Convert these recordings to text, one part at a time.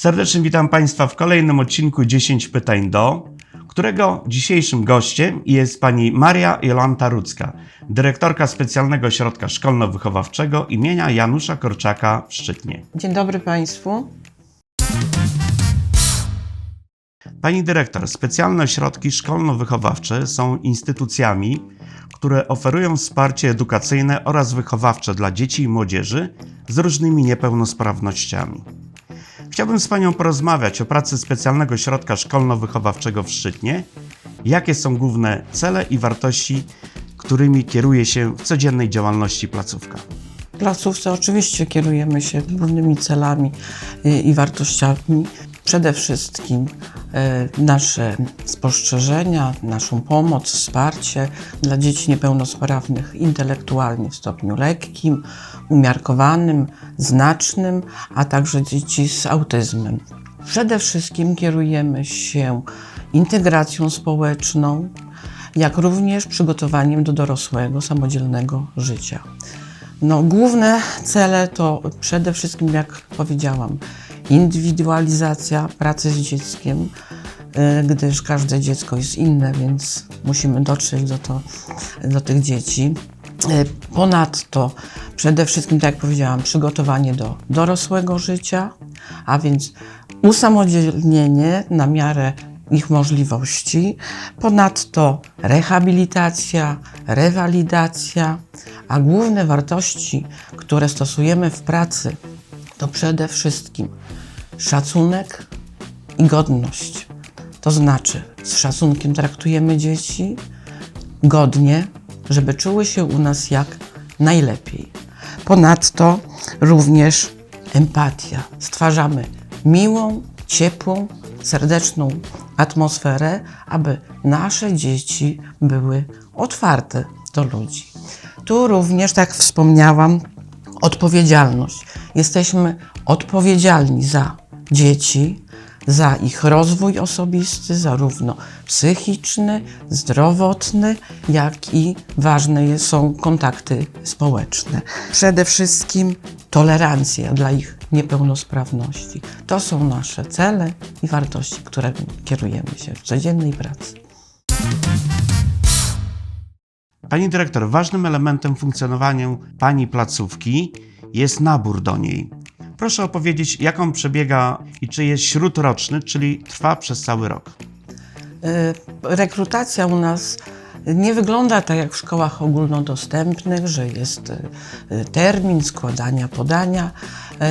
Serdecznie witam Państwa w kolejnym odcinku 10 pytań do, którego dzisiejszym gościem jest pani Maria Jolanta Rudzka, dyrektorka specjalnego ośrodka szkolno-wychowawczego imienia Janusza Korczaka w Szczytnie. Dzień dobry Państwu. Pani dyrektor, specjalne ośrodki szkolno-wychowawcze są instytucjami, które oferują wsparcie edukacyjne oraz wychowawcze dla dzieci i młodzieży z różnymi niepełnosprawnościami. Chciałbym z Panią porozmawiać o pracy specjalnego ośrodka szkolno-wychowawczego w Szczytnie, jakie są główne cele i wartości, którymi kieruje się w codziennej działalności placówka. W placówce oczywiście kierujemy się głównymi celami y, i wartościami. Przede wszystkim y, nasze spostrzeżenia, naszą pomoc, wsparcie dla dzieci niepełnosprawnych intelektualnie w stopniu lekkim, umiarkowanym, znacznym, a także dzieci z autyzmem. Przede wszystkim kierujemy się integracją społeczną, jak również przygotowaniem do dorosłego, samodzielnego życia. No, główne cele to przede wszystkim, jak powiedziałam, indywidualizacja pracy z dzieckiem, y, gdyż każde dziecko jest inne, więc musimy dotrzeć do, to, do tych dzieci. Y, Ponadto przede wszystkim, tak jak powiedziałam, przygotowanie do dorosłego życia, a więc usamodzielnienie na miarę ich możliwości. Ponadto rehabilitacja, rewalidacja, a główne wartości, które stosujemy w pracy, to przede wszystkim szacunek i godność. To znaczy, z szacunkiem traktujemy dzieci, godnie, żeby czuły się u nas jak najlepiej. Ponadto również empatia. Stwarzamy miłą, ciepłą, serdeczną atmosferę, aby nasze dzieci były otwarte do ludzi. Tu również, tak jak wspomniałam, odpowiedzialność. Jesteśmy odpowiedzialni za dzieci, za ich rozwój osobisty, zarówno psychiczny, zdrowotny, jak i ważne są kontakty społeczne. Przede wszystkim tolerancja dla ich niepełnosprawności. To są nasze cele i wartości, które kierujemy się w codziennej pracy. Pani dyrektor, ważnym elementem funkcjonowania Pani placówki jest nabór do niej. Proszę opowiedzieć, jak on przebiega i czy jest śródroczny, czyli trwa przez cały rok. Y, Rekrutacja u nas nie wygląda tak jak w szkołach ogólnodostępnych, że jest y, termin składania podania.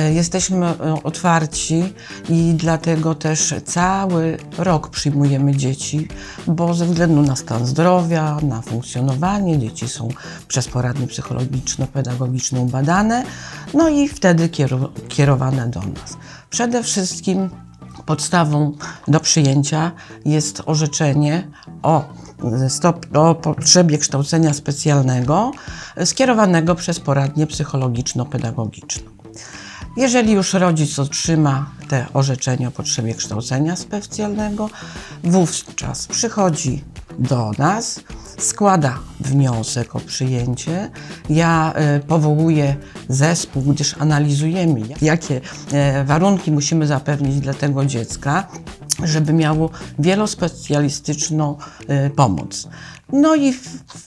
Y, Jesteśmy y, otwarci i dlatego też cały rok przyjmujemy dzieci, bo ze względu na stan zdrowia, na funkcjonowanie, dzieci są przez poradnie psychologiczno-pedagogiczne badane, no i wtedy kierowane do nas. Przede wszystkim Podstawą do przyjęcia jest orzeczenie o, stop, o potrzebie kształcenia specjalnego skierowanego przez poradnię psychologiczno-pedagogiczną. Jeżeli już rodzic otrzyma te orzeczenie o potrzebie kształcenia specjalnego, wówczas przychodzi do nas, składa wniosek o przyjęcie. Ja e, powołuję zespół, gdyż analizujemy, jakie e, warunki musimy zapewnić dla tego dziecka, żeby miało wielospecjalistyczną e, pomoc. No i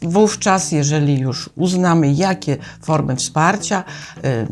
wówczas, jeżeli już uznamy, jakie formy wsparcia, e,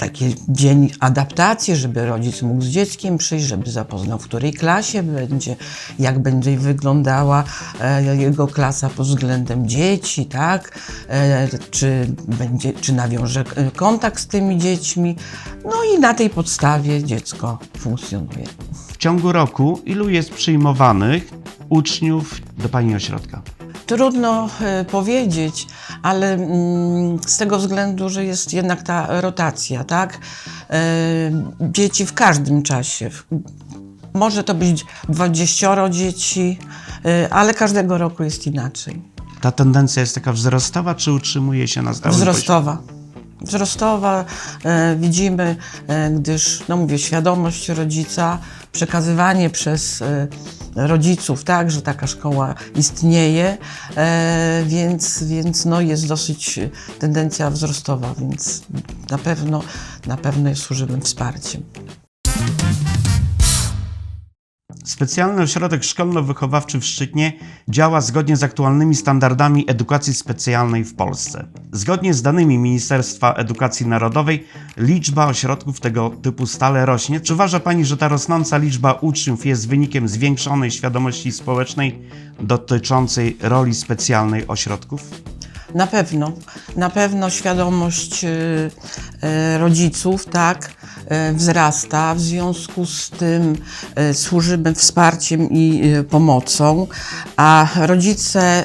taki dzień adaptacji, żeby rodzic mógł z dzieckiem przyjść, żeby zapoznał, w której klasie będzie, jak będzie wyglądała e, jego klasa pod względem dzieci, tak? E, czy, będzie, czy nawiąże e, kontakt z tymi dziećmi. No i na tej podstawie dziecko funkcjonuje. W ciągu roku ilu jest przyjmowanych uczniów do Pani ośrodka? Trudno e, powiedzieć, ale mm, z tego względu, że jest jednak ta rotacja, tak? E, dzieci w każdym czasie. Może to być 20 dzieci, e, ale każdego roku jest inaczej. Ta tendencja jest taka wzrostowa, czy utrzymuje się na stałym poziomie? Wzrostowa. Wzrostowa e, widzimy, gdyż, no mówię, świadomość rodzica, przekazywanie przez rodziców, tak, że taka szkoła istnieje, e, więc, więc no jest dosyć tendencja wzrostowa, więc na pewno, na pewno jest służymy wsparciem. Specjalny ośrodek szkolno-wychowawczy w Szczytnie działa zgodnie z aktualnymi standardami edukacji specjalnej w Polsce. Zgodnie z danymi Ministerstwa Edukacji Narodowej liczba ośrodków tego typu stale rośnie. Czy uważa Pani, że ta rosnąca liczba uczniów jest wynikiem zwiększonej świadomości społecznej dotyczącej roli specjalnej ośrodków? Na pewno, na pewno świadomość y, y, rodziców, tak, y, wzrasta. W związku z tym służymy wsparciem i pomocą, a rodzice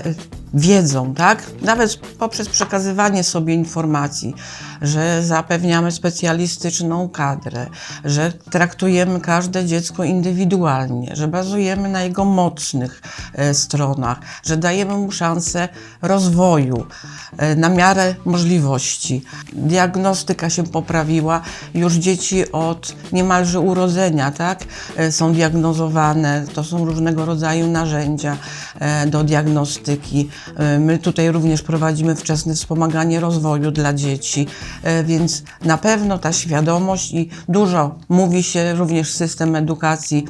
wiedzą, tak, nawet poprzez przekazywanie sobie informacji, że zapewniamy specjalistyczną kadrę, że traktujemy każde dziecko indywidualnie, że bazujemy na jego mocnych e, stronach, że dajemy mu szansę rozwoju e, na miarę możliwości. Diagnostyka się poprawiła, już dzieci od niemalże urodzenia tak, e, są diagnozowane, to są różnego rodzaju narzędzia do diagnostyki. My tutaj również prowadzimy wczesne wspomaganie rozwoju dla dzieci, więc na pewno ta świadomość i dużo mówi się również system edukacji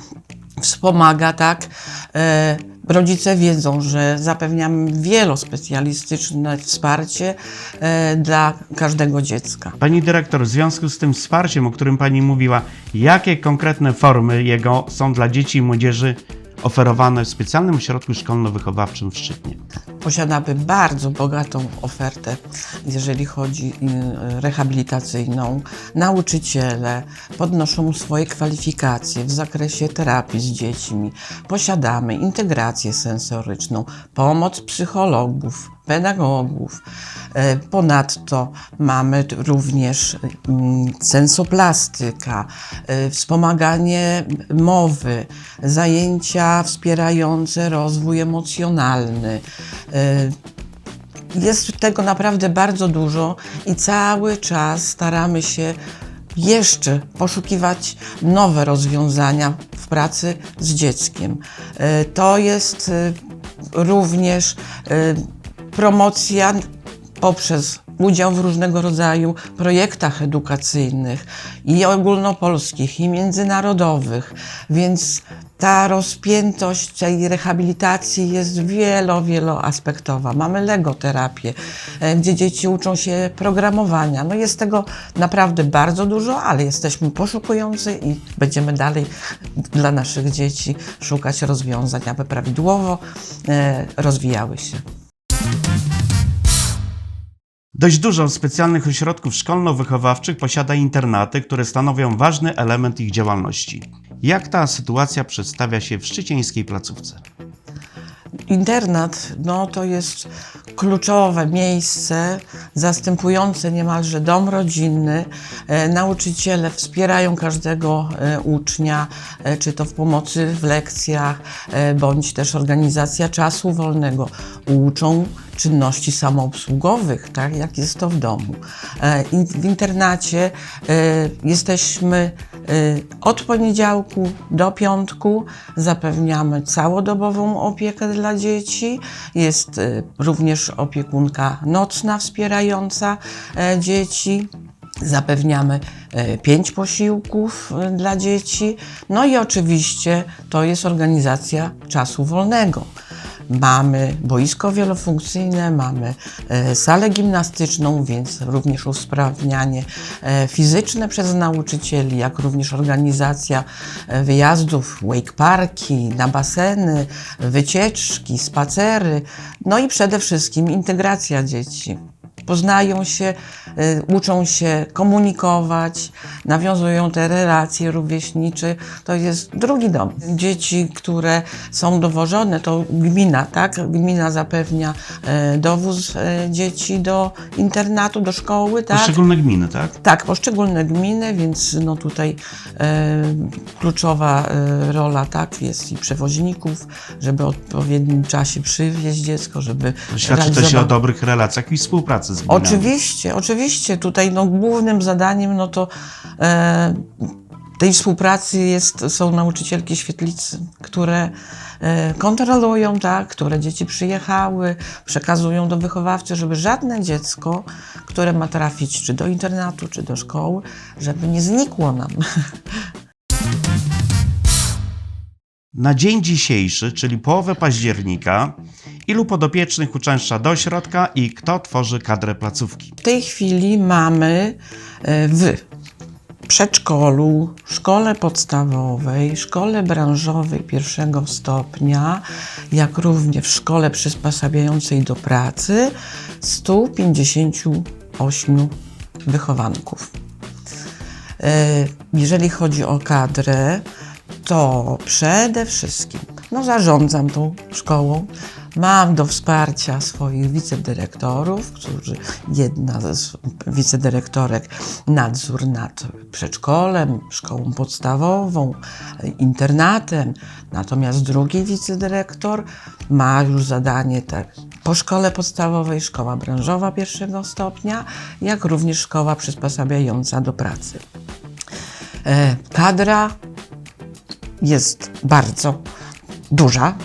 wspomaga, tak? E, Rodzice wiedzą, że zapewniamy wielospecjalistyczne wsparcie e, dla każdego dziecka. Pani dyrektor, w związku z tym wsparciem, o którym Pani mówiła, jakie konkretne formy jego są dla dzieci i młodzieży oferowane w specjalnym ośrodku szkolno-wychowawczym w Szczytnie? Posiadamy bardzo bogatą ofertę, jeżeli chodzi y, rehabilitacyjną. Nauczyciele podnoszą swoje kwalifikacje w zakresie terapii z dziećmi. Posiadamy integrację sensoryczną, pomoc psychologów, pedagogów. E, Ponadto mamy również mm, sensoplastyka, e, wspomaganie mowy, zajęcia wspierające rozwój emocjonalny. E, Jest tego naprawdę bardzo dużo i cały czas staramy się jeszcze poszukiwać nowe rozwiązania w pracy z dzieckiem. To jest również promocja poprzez udział w różnego rodzaju projektach edukacyjnych i ogólnopolskich, i międzynarodowych, więc ta rozpiętość tej rehabilitacji jest wielo, wieloaspektowa. Mamy legoterapię, e, gdzie dzieci uczą się programowania. No jest tego naprawdę bardzo dużo, ale jesteśmy poszukujący i będziemy dalej dla naszych dzieci szukać rozwiązań, aby prawidłowo e, rozwijały się. Dość dużo specjalnych ośrodków szkolno-wychowawczych posiada internaty, które stanowią ważny element ich działalności. Jak ta sytuacja przedstawia się w szczycieńskiej placówce? Internat no, to jest kluczowe miejsce zastępujące niemalże dom rodzinny. E, nauczyciele wspierają każdego e, ucznia, e, czy to w pomocy w lekcjach, bądź też organizacja czasu wolnego. Uczą czynności samoobsługowych, tak jak jest to w domu. W internacie jesteśmy od poniedziałku do piątku, zapewniamy całodobową opiekę dla dzieci. Jest e, również opiekunka nocna wspierająca e, dzieci. Zapewniamy e, pięć posiłków e, dla dzieci. No i oczywiście to jest organizacja czasu wolnego. Mamy boisko wielofunkcyjne, mamy e, salę gimnastyczną, więc również usprawnianie e, fizyczne przez nauczycieli, jak również organizacja e, wyjazdów, wake parki, na baseny, wycieczki, spacery, no i przede wszystkim integracja dzieci poznają się, y, uczą się komunikować, nawiązują te relacje rówieśnicze. To jest drugi dom. Dzieci, które są dowożone, to gmina, tak? Gmina zapewnia e, dowóz e, dzieci do internatu, do szkoły, tak? Poszczególne gminy, tak? Tak, poszczególne gminy, więc no tutaj kluczowa rola tak jest i przewoźników, żeby w odpowiednim czasie przywieźć dziecko, żeby Świadczy też o realizować- dobrych relacjach i współpracy z gminami. Oczywiście, oczywiście. Tutaj no, głównym zadaniem no to e, tej współpracy jest, są nauczycielki świetlicy, które e, kontrolują, tak, które dzieci przyjechały, przekazują do wychowawcy, żeby żadne dziecko, które ma trafić czy do internatu, czy do szkoły, żeby nie znikło nam. Na dzień dzisiejszy, czyli połowę października, ilu podopiecznych uczęszcza do ośrodka i kto tworzy kadrę placówki? W tej chwili mamy e, w przedszkolu, szkole podstawowej, szkole branżowej pierwszego stopnia, jak również w szkole przysposabiającej do pracy 158 wychowanków. E, Jeżeli chodzi o kadrę, to przede wszystkim no, zarządzam tą szkołą. Mam do wsparcia swoich wicedyrektorów, którzy jedna z wicedyrektorek nadzór nad przedszkolem, szkołą podstawową, internatem, natomiast drugi wicedyrektor ma już zadanie tak po szkole podstawowej, szkoła branżowa pierwszego stopnia, jak również szkoła przysposabiająca do pracy. E, Kadra jest bardzo duża,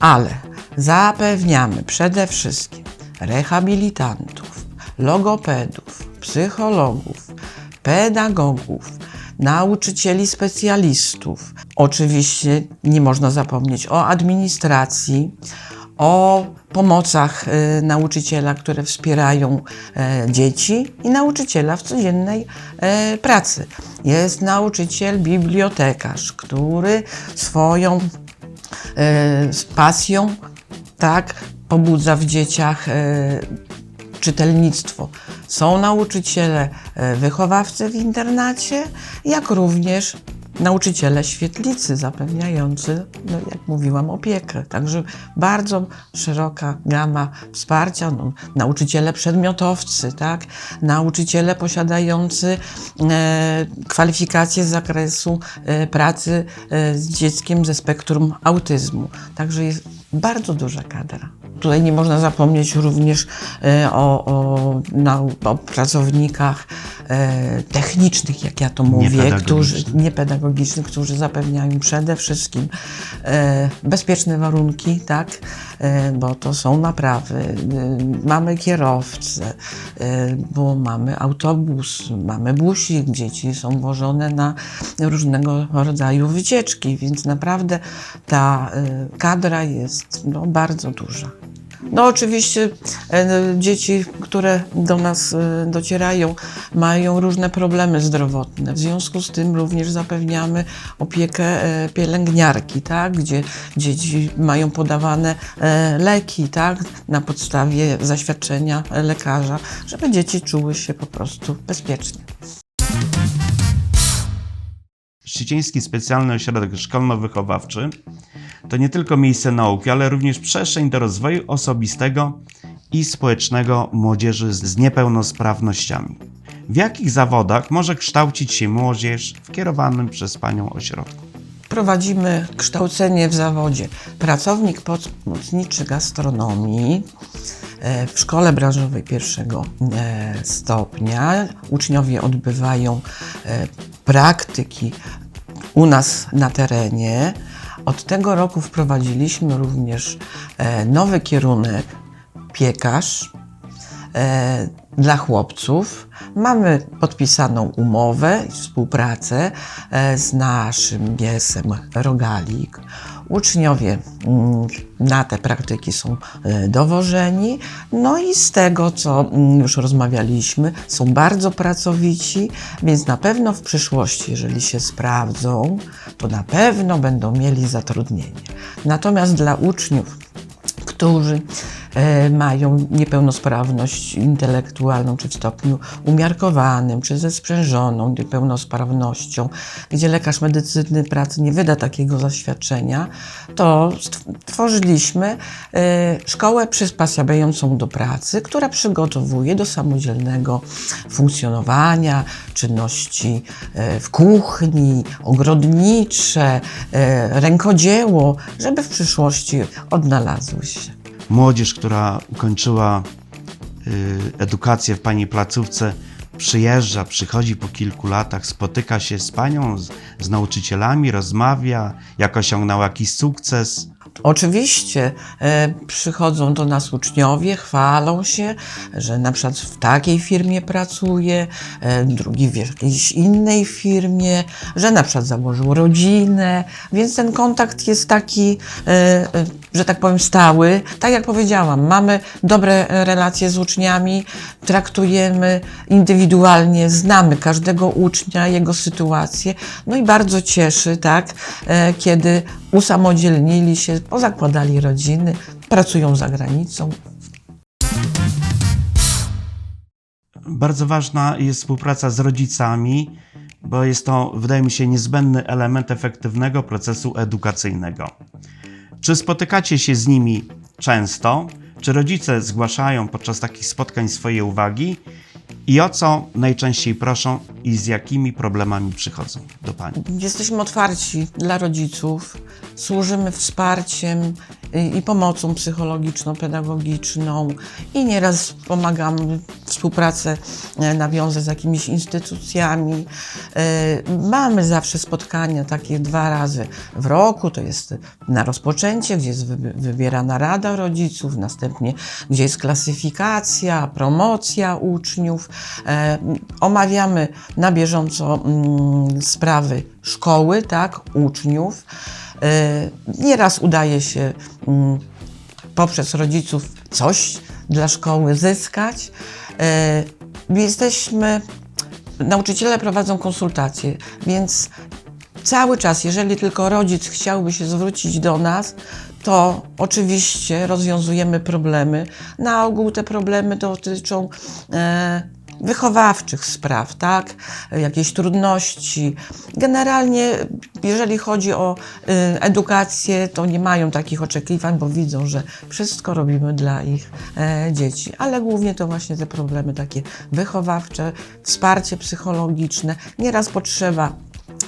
ale zapewniamy przede wszystkim rehabilitantów, logopedów, psychologów, pedagogów, nauczycieli specjalistów. Oczywiście nie można zapomnieć o administracji, o pomocach y, nauczyciela, które wspierają e, dzieci i nauczyciela w codziennej e, pracy. Jest nauczyciel bibliotekarz, który swoją e, z pasją tak pobudza w dzieciach e, czytelnictwo. Są nauczyciele, e, wychowawcy w internacie, jak również nauczyciele świetlicy zapewniający, no jak mówiłam, opiekę. Także bardzo szeroka gama wsparcia. No, nauczyciele przedmiotowcy, tak? nauczyciele posiadający e, kwalifikacje z zakresu e, pracy e, z dzieckiem ze spektrum autyzmu. Także jest bardzo duża kadra. Tutaj nie można zapomnieć również e, o, o, nau- o pracownikach e, technicznych, jak ja to mówię, Niepedagogicznych. którzy niepedagogicznych, którzy zapewniają przede wszystkim e, bezpieczne warunki, tak, e, bo to są naprawy. E, mamy kierowcę, e, bo mamy autobus, mamy busik, dzieci są wożone na różnego rodzaju wycieczki, więc naprawdę ta e, kadra jest no, bardzo duża. No oczywiście e, dzieci, które do nas e, docierają, mają różne problemy zdrowotne. W związku z tym również zapewniamy opiekę e, pielęgniarki, tak? gdzie dzieci mają podawane leki tak? na podstawie zaświadczenia lekarza, żeby dzieci czuły się po prostu bezpiecznie. Szczeciński Specjalny Ośrodek Szkolno-Wychowawczy to nie tylko miejsce nauki, ale również przestrzeń do rozwoju osobistego i społecznego młodzieży z niepełnosprawnościami. W jakich zawodach może kształcić się młodzież w kierowanym przez Panią ośrodku? Prowadzimy kształcenie w zawodzie pracownik pomocniczy gastronomii e, w szkole branżowej pierwszego e, stopnia. Uczniowie odbywają e, praktyki u nas na terenie. Od tego roku wprowadziliśmy również e, nowy kierunek piekarz e, dla chłopców. Mamy podpisaną umowę i współpracę e, z naszym giesem Rogalik. Uczniowie mm, na te praktyki są e, dowożeni. No i z tego, co mm, już rozmawialiśmy, są bardzo pracowici, więc na pewno w przyszłości, jeżeli się sprawdzą, to na pewno będą mieli zatrudnienie. Natomiast dla uczniów, którzy mają niepełnosprawność intelektualną, czy w stopniu umiarkowanym, czy ze sprzężoną niepełnosprawnością, gdzie lekarz medycyny pracy nie wyda takiego zaświadczenia, to stw- tworzyliśmy e, szkołę przysposabiającą do pracy, która przygotowuje do samodzielnego funkcjonowania, czynności e, w kuchni, ogrodnicze, e, rękodzieło, żeby w przyszłości odnalazły się. Młodzież, która ukończyła y, edukację w Pani placówce, przyjeżdża, przychodzi po kilku latach, spotyka się z Panią, z, z nauczycielami, rozmawia, jak osiągnął jakiś sukces. Oczywiście e, przychodzą do nas uczniowie, chwalą się, że na przykład w takiej firmie pracuje, e, drugi w jakiejś innej firmie, że na przykład założył rodzinę, więc ten kontakt jest taki, e, że tak powiem, stały. Tak jak powiedziałam, mamy dobre relacje z uczniami, traktujemy indywidualnie, znamy każdego ucznia, jego sytuację, no i bardzo cieszy, tak, kiedy usamodzielnili się, pozakładali rodziny, pracują za granicą. Bardzo ważna jest współpraca z rodzicami, bo jest to, wydaje mi się, niezbędny element efektywnego procesu edukacyjnego. Czy spotykacie się z nimi często? Czy rodzice zgłaszają podczas takich spotkań swoje uwagi? I o co najczęściej proszą i z jakimi problemami przychodzą do Pani? Jesteśmy otwarci dla rodziców, służymy wsparciem i, pomocą psychologiczno-pedagogiczną i nieraz pomagamy współpracę e, nawiązać z jakimiś instytucjami. E, Mamy zawsze spotkania takie dwa razy w roku, to jest na rozpoczęcie, gdzie jest wybi- wybierana rada rodziców, następnie gdzie jest klasyfikacja, promocja uczniów. E, Omawiamy na bieżąco mm, sprawy szkoły, tak, uczniów. E, Nieraz udaje się mm, poprzez rodziców coś dla szkoły zyskać. E, Jesteśmy, nauczyciele prowadzą konsultacje, więc cały czas, jeżeli tylko rodzic chciałby się zwrócić do nas, to oczywiście rozwiązujemy problemy. Na ogół te problemy dotyczą e, wychowawczych spraw, tak? Jakieś trudności. Generalnie, jeżeli chodzi o y, edukację, to nie mają takich oczekiwań, bo widzą, że wszystko robimy dla ich e, dzieci. Ale głównie to właśnie te problemy takie wychowawcze, wsparcie psychologiczne. Nieraz potrzeba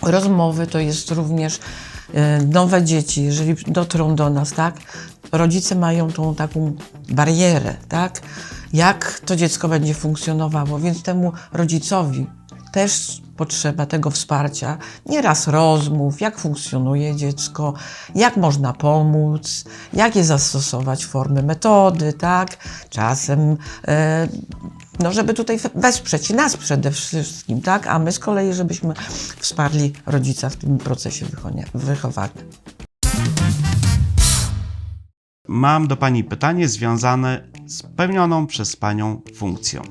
rozmowy, to jest również e, nowe dzieci, jeżeli dotrą do nas, tak? Rodzice mają tą taką barierę, tak? Jak to dziecko będzie funkcjonowało, więc temu rodzicowi też potrzeba tego wsparcia, nieraz rozmów, jak funkcjonuje dziecko, jak można pomóc, jakie zastosować formy, metody, tak? Czasem, e, no żeby tutaj wesprzeć nas przede wszystkim, tak? A my z kolei, żebyśmy wsparli rodzica w tym procesie wychowania- wychowania. Mam do Pani pytanie związane z pełnioną przez Panią funkcją.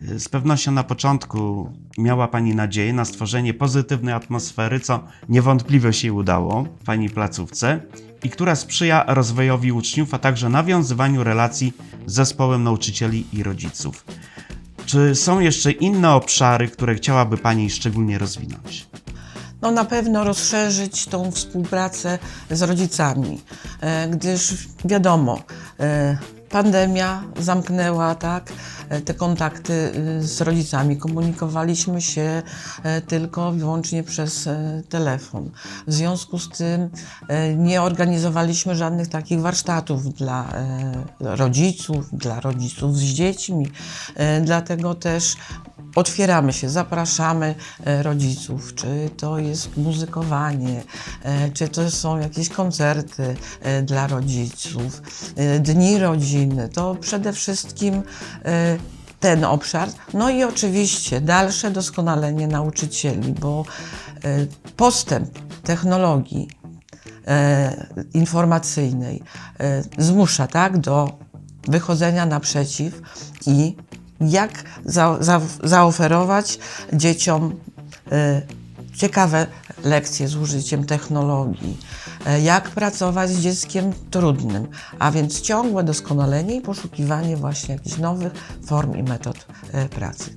Z pewnością na początku miała Pani nadzieję na stworzenie pozytywnej atmosfery, co niewątpliwie się udało w Pani placówce i która sprzyja rozwojowi uczniów, a także nawiązywaniu relacji z zespołem nauczycieli i rodziców. Czy są jeszcze inne obszary, które chciałaby Pani szczególnie rozwinąć? No na pewno rozszerzyć tą współpracę z rodzicami, e, gdyż wiadomo, e, pandemia zamknęła tak, e, te kontakty z rodzicami. Komunikowaliśmy się tylko wyłącznie przez telefon. W związku z tym nie organizowaliśmy żadnych takich warsztatów dla rodziców, dla rodziców z dziećmi. Dlatego też otwieramy się, zapraszamy e, rodziców, czy to jest muzykowanie, e, czy to są jakieś koncerty e, dla rodziców, dni rodziny, to przede wszystkim ten obszar. No i oczywiście dalsze doskonalenie nauczycieli, bo postęp technologii informacyjnej zmusza tak, do wychodzenia naprzeciw i jak za, za, zaoferować dzieciom e, ciekawe lekcje z użyciem technologii, e, jak pracować z dzieckiem trudnym, a więc ciągłe doskonalenie i poszukiwanie właśnie jakichś nowych form i metod e, pracy.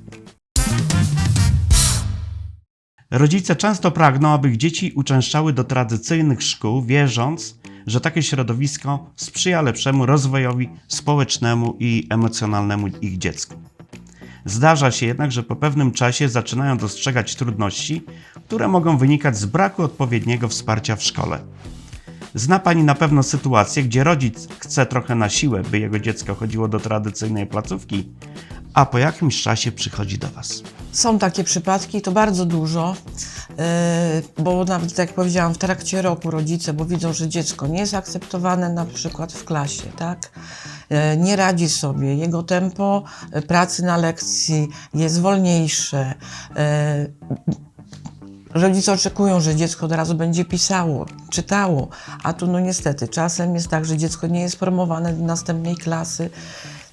Rodzice często pragną, aby ich dzieci uczęszczały do tradycyjnych szkół, wierząc, że takie środowisko sprzyja lepszemu rozwojowi społecznemu i emocjonalnemu ich dziecku. Zdarza się jednak, że po pewnym czasie zaczynają dostrzegać trudności, które mogą wynikać z braku odpowiedniego wsparcia w szkole. Zna Pani na pewno sytuację, gdzie rodzic chce trochę na siłę, by jego dziecko chodziło do tradycyjnej placówki, a po jakimś czasie przychodzi do Was. Są takie przypadki, to bardzo dużo, e, bo nawet tak jak powiedziałam, w trakcie roku rodzice, bo widzą, że dziecko nie jest akceptowane na przykład w klasie, tak? E, Nie radzi sobie, jego tempo pracy na lekcji jest wolniejsze. e, Rodzice oczekują, że dziecko od razu będzie pisało, czytało, a tu no niestety czasem jest tak, że dziecko nie jest promowane do następnej klasy.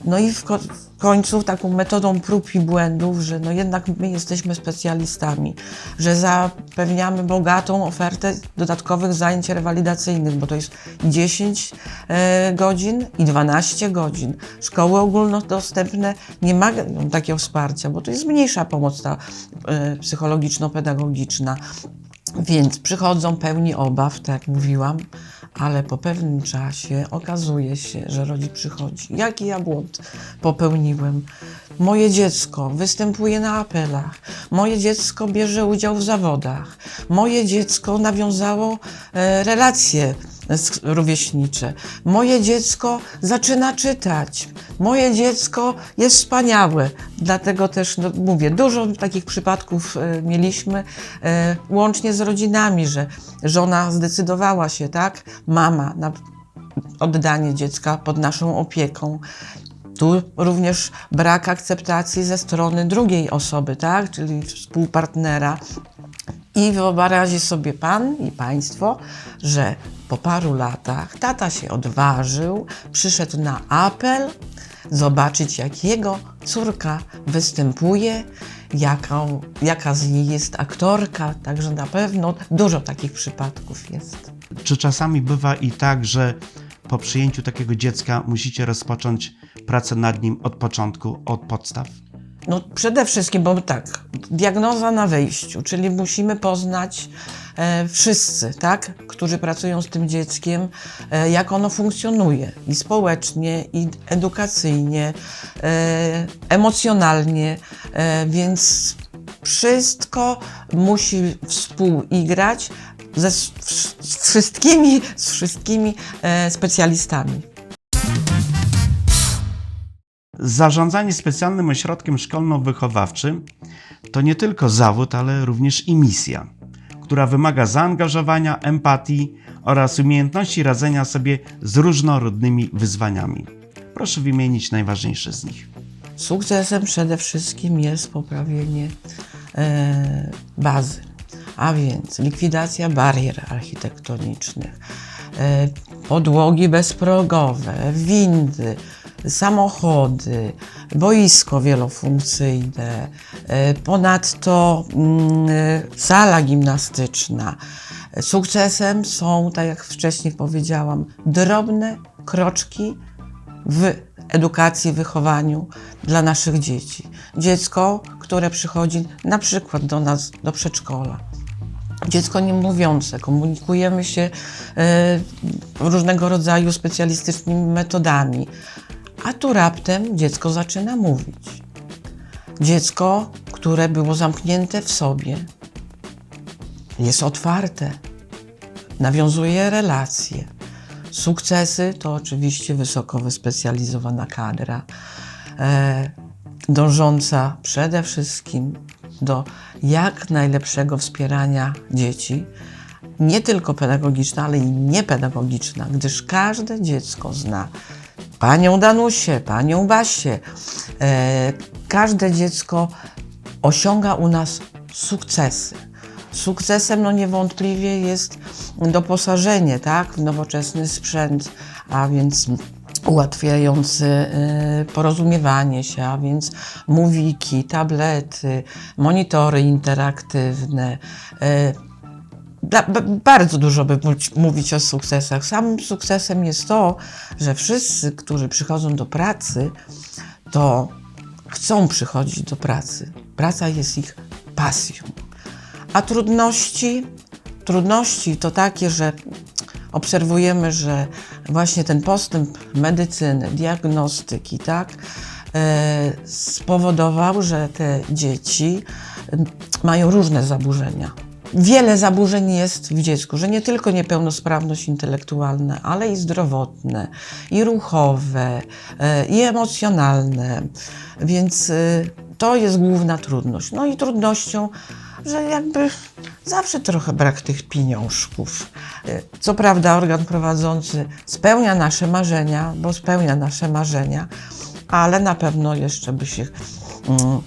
No i w, ko- w końcu taką metodą prób i błędów, że no jednak my jesteśmy specjalistami, że zapewniamy bogatą ofertę dodatkowych zajęć rewalidacyjnych, bo to jest 10 e, godzin i 12 godzin. Szkoły ogólnodostępne nie mają takiego wsparcia, bo to jest mniejsza pomoc ta e, psychologiczno-pedagogiczna. Więc przychodzą pełni obaw, tak jak mówiłam, ale po pewnym czasie okazuje się, że rodzic przychodzi. Jaki ja błąd popełniłem? Moje dziecko występuje na apelach, moje dziecko bierze udział w zawodach, moje dziecko nawiązało e, relacje rówieśnicze, moje dziecko zaczyna czytać, moje dziecko jest wspaniałe. Dlatego też no, mówię, dużo takich przypadków e, mieliśmy, e, łącznie z rodzinami, że żona zdecydowała się, tak, mama, na oddanie dziecka pod naszą opieką. Tu również brak akceptacji ze strony drugiej osoby, tak, czyli współpartnera. I wyobrazi sobie pan i państwo, że po paru latach tata się odważył, przyszedł na apel, zobaczyć jak jego córka występuje, jaką, jaka z niej jest aktorka, także na pewno dużo takich przypadków jest. Czy czasami bywa i tak, że po przyjęciu takiego dziecka musicie rozpocząć pracę nad nim od początku, od podstaw? No przede wszystkim, bo tak, diagnoza na wejściu, czyli musimy poznać e, wszyscy, tak, którzy pracują z tym dzieckiem, e, jak ono funkcjonuje i społecznie, i edukacyjnie, e, emocjonalnie, e, więc wszystko musi współigrać ze z wszystkimi, z wszystkimi e, specjalistami. Zarządzanie specjalnym ośrodkiem szkolno-wychowawczym to nie tylko zawód, ale również i misja, która wymaga zaangażowania, empatii oraz umiejętności radzenia sobie z różnorodnymi wyzwaniami. Proszę wymienić najważniejsze z nich. Sukcesem przede wszystkim jest poprawienie e, bazy, a więc likwidacja barier architektonicznych, e, podłogi bezprogowe, windy, samochody, boisko wielofunkcyjne, e, ponadto mm, e, sala gimnastyczna. Sukcesem są, tak jak wcześniej powiedziałam, drobne kroczki w edukacji, wychowaniu dla naszych dzieci. Dziecko, które przychodzi na przykład do nas do przedszkola. Dziecko niemówiące, komunikujemy się e, różnego rodzaju specjalistycznymi metodami, a tu raptem dziecko zaczyna mówić. Dziecko, które było zamknięte w sobie, jest otwarte, nawiązuje relacje. Sukcesy to oczywiście wysoko wyspecjalizowana kadra, e, dążąca przede wszystkim do jak najlepszego wspierania dzieci, nie tylko pedagogiczna, ale i niepedagogiczna, gdyż każde dziecko zna panią Danusię, panią Basię. E, każde dziecko osiąga u nas sukcesy. Sukcesem no niewątpliwie jest doposażenie tak, w nowoczesny sprzęt, a więc ułatwiający y, porozumiewanie się, a więc mówiki, tablety, monitory interaktywne. B- bardzo dużo by mówić o sukcesach. Samym sukcesem jest to, że wszyscy, którzy przychodzą do pracy, to chcą przychodzić do pracy. Praca jest ich pasją. A trudności? Trudności to takie, że obserwujemy, że właśnie ten postęp medycyny, diagnostyki, tak, e, spowodował, że te dzieci mają różne zaburzenia. Wiele zaburzeń jest w dziecku, że nie tylko niepełnosprawność intelektualna, ale i zdrowotne, i ruchowe, e, i emocjonalne. Więc e, to jest główna trudność. No i trudnością, że jakby zawsze trochę brak tych pieniążków. Y, Co prawda organ prowadzący spełnia nasze marzenia, bo spełnia nasze marzenia, ale na pewno jeszcze by się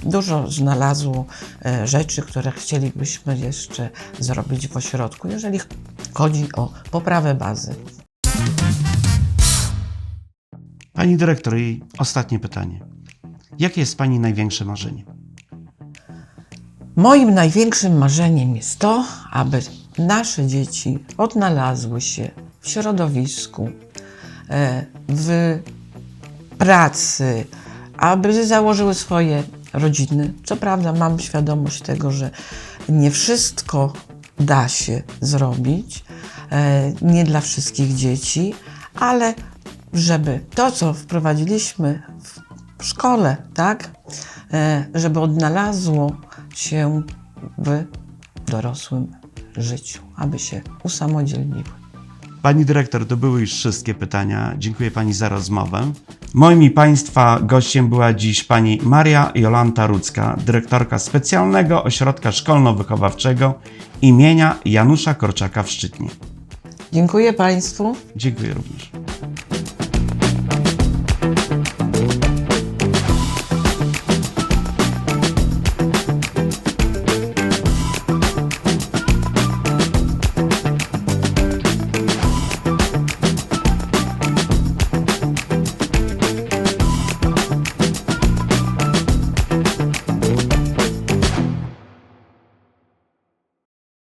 dużo znalazło e, rzeczy, które chcielibyśmy jeszcze zrobić w ośrodku, jeżeli chodzi o poprawę bazy. Pani dyrektor, i ostatnie pytanie. Jakie jest Pani największe marzenie? Moim największym marzeniem jest to, aby nasze dzieci odnalazły się w środowisku, e, w pracy, aby założyły swoje rodziny. Co prawda, mam świadomość tego, że nie wszystko da się zrobić, e, nie dla wszystkich dzieci, ale żeby to, co wprowadziliśmy w szkole, tak, e, żeby odnalazło się w dorosłym życiu, aby się usamodzielniły. Pani dyrektor, to były już wszystkie pytania. Dziękuję Pani za rozmowę. Moim i Państwa gościem była dziś Pani Maria Jolanta Rudzka, dyrektorka specjalnego ośrodka szkolno-wychowawczego imienia Janusza Korczaka w Szczytnie. Dziękuję Państwu. Dziękuję również.